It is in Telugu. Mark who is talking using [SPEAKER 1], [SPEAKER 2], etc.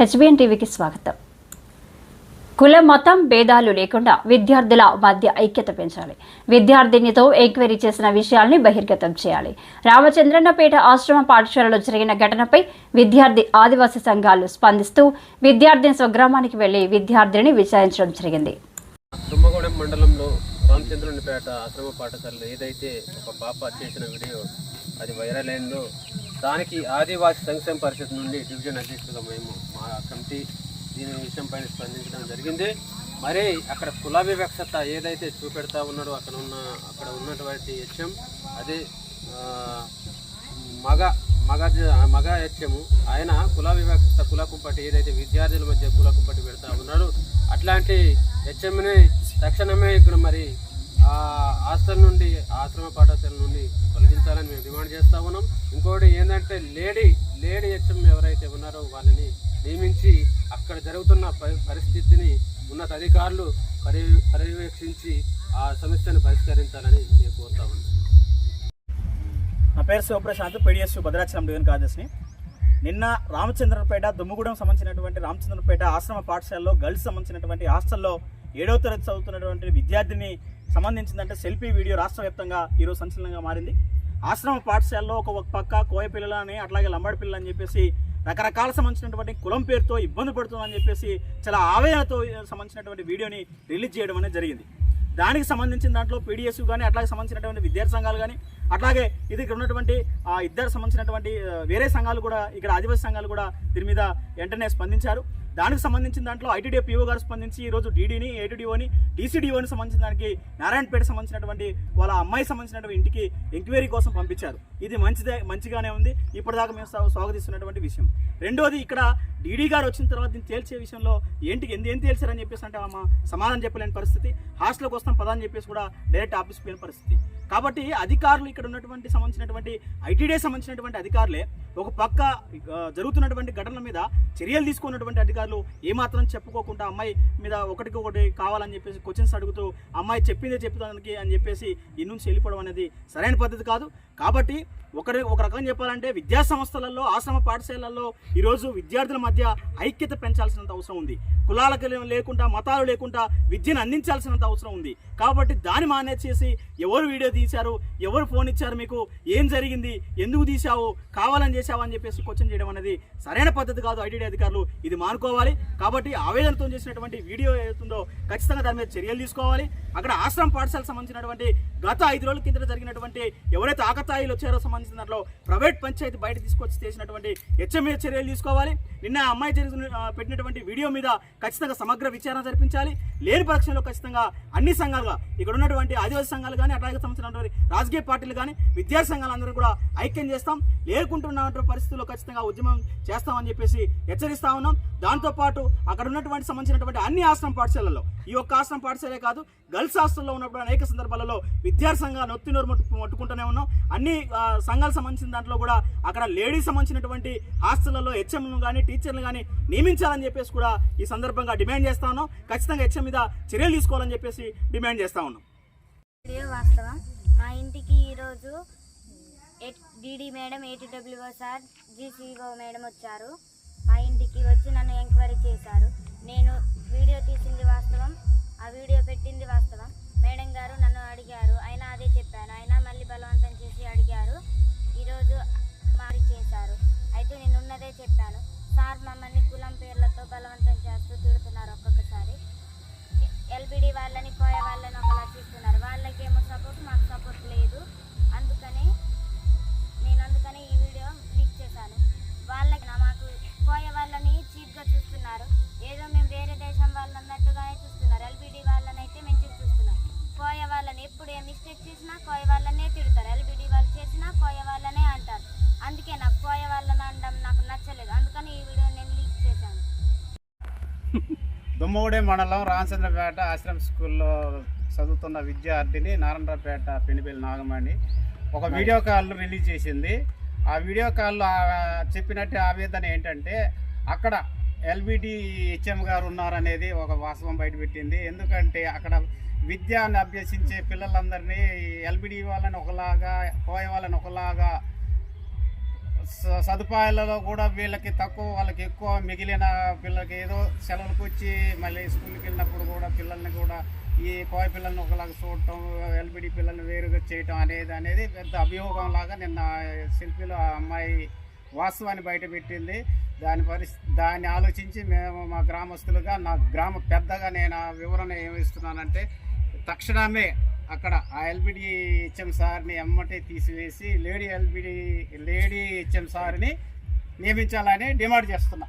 [SPEAKER 1] హెచ్బిఎన్ టీవీకి స్వాగతం. కుల మతం భేదాలు లేకుండా విద్యార్థుల మధ్య ఐక్యత పెంచాలి. విద్యార్థినితో ఎంక్వైరీ చేసిన విషయాల్ని బహిర్గతం చేయాలి. రామచంద్రన్నపేట ఆశ్రమ పాఠశాలలో జరిగిన ఘటనపై విద్యార్థి ఆదివాసీ సంఘాలు స్పందిస్తూ విద్యార్థిని స్వగ్రామానికి వెళ్ళి విద్యార్థిని విచారించడం జరిగింది.
[SPEAKER 2] రామచంద్రునిపేట ఆశ్రమ పాఠశాలలో ఏదైతే ఒక పాప చేసిన వీడియో అది వైరల్ అయిందో దానికి ఆదివాసీ సంక్షేమ పరిషత్ నుండి డివిజన్ అధ్యక్షులుగా మేము మా కమిటీ దీని విషయం పైన స్పందించడం జరిగింది. మరి అక్కడ కుల వివక్షత ఏదైతే చూపెడతా ఉన్నాడో అక్కడ ఉన్న అక్కడ ఉన్నటువంటి హెచ్ఎం అదే మగ మగ మగ హెచ్ఎము ఆయన కుల వివక్షత కులకుంపటి ఏదైతే విద్యార్థుల మధ్య కులకుంపటి పెడతా ఉన్నాడు అట్లాంటి హెచ్ఎంని తక్షణమే ఇక్కడ మరి ఆ హాస్టల్ నుండి ఆశ్రమ పాఠశాల నుండి తొలగించాలని మేము డిమాండ్ చేస్తా ఉన్నాం. ఇంకోటి ఏంటంటే లేడీ లేడీ హెచ్ఎం ఎవరైతే ఉన్నారో వాళ్ళని నియమించి అక్కడ జరుగుతున్న పరి- పరిస్థితిని ఉన్నత అధికారులు పర్య పర్యవేక్షించి ఆ సమస్యను పరిష్కరించాలని మేము కోరుతా ఉన్నాం.
[SPEAKER 3] నా పేరు శివప్రశాంత్ పీడిఎస్ భద్రాచలం డివిజన్ కార్యదర్శిని. నిన్న రామచంద్రపేట దుమ్ముగూడెం సంబంధించినటువంటి రామచంద్రపేట ఆశ్రమ పాఠశాలలో గర్ల్స్ సంబంధించినటువంటి హాస్టల్లో ఏడవ తరగతి చదువుతున్నటువంటి విద్యార్థిని సంబంధించిందంటే సెల్ఫీ వీడియో రాష్ట్ర వ్యాప్తంగా ఈరోజు సంచలనంగా మారింది. ఆశ్రమ పాఠశాలలో ఒక ఒక పక్క కోయ పిల్లలని అట్లాగే లంబాడి పిల్లలు అని చెప్పేసి రకరకాల సంబంధించినటువంటి కులం పేరుతో ఇబ్బంది పడుతుందని చెప్పేసి చాలా ఆవేదనతో సంబంధించినటువంటి వీడియోని రిలీజ్ చేయడం అనేది జరిగింది. దానికి సంబంధించిన దాంట్లో పీడిఎస్ కానీ అట్లాగే సంబంధించినటువంటి విద్యార్థి సంఘాలు కానీ అట్లాగే ఇది ఇక్కడ ఉన్నటువంటి ఆ ఇద్దరు సంబంధించినటువంటి వేరే సంఘాలు కూడా ఇక్కడ ఆదివాసీ సంఘాలు కూడా దీని మీద వెంటనే స్పందించారు. దానికి సంబంధించిన దాంట్లో ఐటీడీ పీఓ గారు స్పందించి ఈరోజు డీడీని ఏటీడీఓని డీసీడీఓని సంబంధించిన దానికి నారాయణపేట సంబంధించినటువంటి వాళ్ళ అమ్మాయి సంబంధించినటువంటి ఇంటికి ఎంక్వైరీ కోసం పంపించారు. ఇది మంచిదే మంచిగానే ఉంది. ఇప్పటిదాకా మేము స్వాగతిస్తున్నటువంటి విషయం. రెండోది ఇక్కడ డీడీ గారు వచ్చిన తర్వాత దీన్ని తేల్చే విషయంలో ఏంటికి ఎందు ఏం తేల్చారని చెప్పేసి అంటే అమ్మ సమాధానం చెప్పలేని పరిస్థితి. హాస్టల్కి వస్తాం పదని చెప్పేసి కూడా డైరెక్ట్ ఆఫీస్కి పోయిన పరిస్థితి. కాబట్టి అధికారులు ఇక్కడ ఉన్నటువంటి సంబంధించినటువంటి ఐటీడీ సంబంధించినటువంటి అధికారులే ఒక పక్క జరుగుతున్నటువంటి ఘటనల మీద చర్యలు తీసుకున్నటువంటి అధికారులు ఏమాత్రం చెప్పుకోకుండా అమ్మాయి మీద ఒకటికి ఒకటి కావాలని చెప్పేసి క్వశ్చన్స్ అడుగుతూ అమ్మాయి చెప్పిందే చెప్తానికి అని చెప్పేసి ఇన్నుంచి వెళ్ళిపోవడం అనేది సరైన పద్ధతి కాదు. కాబట్టి ఒకరి ఒక రకంగా చెప్పాలంటే విద్యా సంస్థలలో ఆశ్రమ పాఠశాలల్లో ఈరోజు విద్యార్థుల మధ్య ఐక్యత పెంచాల్సినంత అవసరం ఉంది. కులాలకు లేకుండా మతాలు లేకుండా విద్యను అందించాల్సినంత అవసరం ఉంది. కాబట్టి దాన్ని మానేజ్ చేసి ఎవరు వీడియో తీశారు ఎవరు ఫోన్ ఇచ్చారు మీకు ఏం జరిగింది ఎందుకు తీశావు కావాలని చేశావు అని చెప్పేసి క్వశ్చన్ చేయడం అనేది సరైన పద్ధతి కాదు ఐటీడీ అధికారులు. ఇది మానుకోవాలి. కాబట్టి ఆవేదనతో చేసినటువంటి వీడియో ఏదైతుందో ఖచ్చితంగా దాని మీద చర్యలు తీసుకోవాలి. అక్కడ ఆశ్రమ పాఠశాలకు సంబంధించినటువంటి గత ఐదు రోజుల కింద జరిగినటువంటి ఎవరైతే ఆకతాయిలు వచ్చారో సంబంధించిన దాంట్లో ప్రైవేట్ పంచాయతీ బయట తీసుకొచ్చి చేసినటువంటి హెచ్ఎంఏ చర్యలు తీసుకోవాలి. నిన్న అమ్మాయి జరిగిన పెట్టినటువంటి వీడియో మీద ఖచ్చితంగా సమగ్ర విచారణ జరిపించాలి. లేని పక్షంలో ఖచ్చితంగా అన్ని సంఘాలుగా ఇక్కడ ఉన్నటువంటి ఆదివాసీ సంఘాలు కానీ అట్లాగే సంబంధించినటువంటి రాజకీయ పార్టీలు కానీ విద్యార్థి సంఘాలందరూ కూడా ఐక్యం చేస్తాం. లేకుంటున్నటువంటి పరిస్థితుల్లో ఖచ్చితంగా ఉద్యమం చేస్తామని చెప్పేసి హెచ్చరిస్తా ఉన్నాం. దాంతోపాటు అక్కడ ఉన్నటువంటి సంబంధించినటువంటి అన్ని ఆశ్రమ పాఠశాలల్లో ఈ యొక్క ఆశ్రమ పాఠశాలే కాదు గర్ల్స్ హాస్టల్లో ఉన్నప్పుడు అనేక సందర్భాలలో విద్యార్థి సంఘాలు నొత్తి నోరు మట్టు మట్టుకుంటూనే ఉన్నాం. అన్ని సంఘాలకు సంబంధించిన దాంట్లో కూడా అక్కడ లేడీస్ సంబంధించినటువంటి హాస్టళ్ళలో హెచ్ఎంలు కానీ టీచర్లు కానీ నియమించాలని చెప్పేసి కూడా ఈ సందర్భంగా డిమాండ్ చేస్తా ఉన్నాం. ఖచ్చితంగా హెచ్ఎం మీద చర్యలు తీసుకోవాలని చెప్పేసి డిమాండ్ చేస్తా ఉన్నాం.
[SPEAKER 4] వాస్తవం. మా ఇంటికి ఈరోజు DD madam ATWO sir GCO madam వచ్చారు. మా ఇంటికి వచ్చిన అయితే నేను ఉన్నదే చెప్పాను. సార్ మమ్మల్ని కులం పేర్లతో బలవంతం చేస్తూ తిడుతున్నారు ఒక్కొక్కసారి. ఎల్బిడి వాళ్ళని కోయ వాళ్ళని ఒకలా చూస్తున్నారు. వాళ్ళు
[SPEAKER 5] దుమ్మగూడె మండలం రామచంద్రపేట ఆశ్రమ స్కూల్లో చదువుతున్న విద్యార్థిని నారాయణరావుపేట పెనిపల్లి నాగమణి. ఒక వీడియో కాల్ రిలీజ్ చేసింది. ఆ వీడియో కాల్లో చెప్పినట్టు ఆవేదన ఏంటంటే అక్కడ ఎల్బిటి హెచ్ఎం గారు ఉన్నారనేది ఒక వాస్తవం బయటపెట్టింది ఎందుకంటే అక్కడ విద్యను అభ్యసించే పిల్లలందరినీ ఎల్బిడి వాళ్ళని ఒకలాగా పోయే వాళ్ళని ఒకలాగా సదుపాయాలలో కూడా వీళ్ళకి తక్కువ వాళ్ళకి ఎక్కువ మిగిలిన పిల్లలకి ఏదో సెలవులకు వచ్చి మళ్ళీ స్కూల్కి వెళ్ళినప్పుడు కూడా పిల్లల్ని కూడా ఈ కోయ పిల్లల్ని ఒకలాగా చూడటం ఎల్బిడి పిల్లల్ని వేరుగా చేయటం అనేది అనేది పెద్ద అభియోగం లాగా నిన్న శిల్పిలో అమ్మాయి వాస్తవాన్ని బయటపెట్టింది దాని పరిస్థితి దాన్ని ఆలోచించి మేము మా గ్రామస్తులుగా నా గ్రామ పెద్దగా నేను ఆ వివరణ ఏమిస్తున్నానంటే తక్షణమే అక్కడ ఆ ఎల్బిడి హెచ్ఎం సార్ని ఎమ్మటే తీసివేసి లేడీ ఎల్బిడి లేడీ హెచ్ఎం సార్ని నియమించాలని డిమాండ్ చేస్తున్నా.